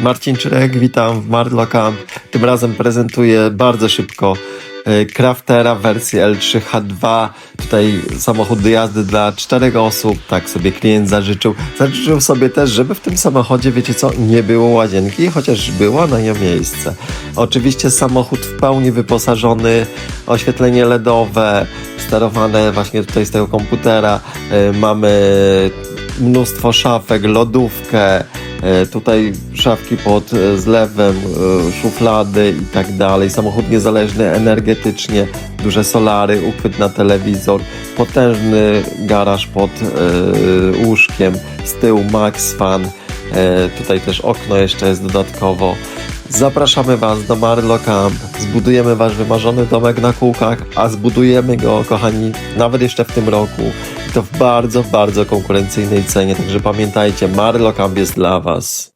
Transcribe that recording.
Marcin Czyrek, witam w Marlo Camp. Tym razem prezentuję bardzo szybko e, Craftera wersji L3H2. Tutaj samochód do jazdy dla czterech osób, tak sobie klient zażyczył. Zażyczył sobie też, żeby w tym samochodzie, wiecie co, nie było łazienki, chociaż była na nią miejsce. Oczywiście samochód w pełni wyposażony, oświetlenie LEDowe, sterowane właśnie tutaj z tego komputera. E, Mamy mnóstwo szafek, lodówkę, tutaj szafki pod e, zlewem, e, szuflady i tak dalej. Samochód niezależny energetycznie, duże solary, uchwyt na telewizor, potężny garaż pod e, łóżkiem, z tyłu Max Fan, e, tutaj też okno jeszcze jest dodatkowo. Zapraszamy Was do Marlo Camp. Zbudujemy Wasz wymarzony domek na kółkach, a zbudujemy go, kochani, nawet jeszcze w tym roku. To w bardzo, bardzo konkurencyjnej cenie. Także pamiętajcie, Marlo Camp jest dla Was.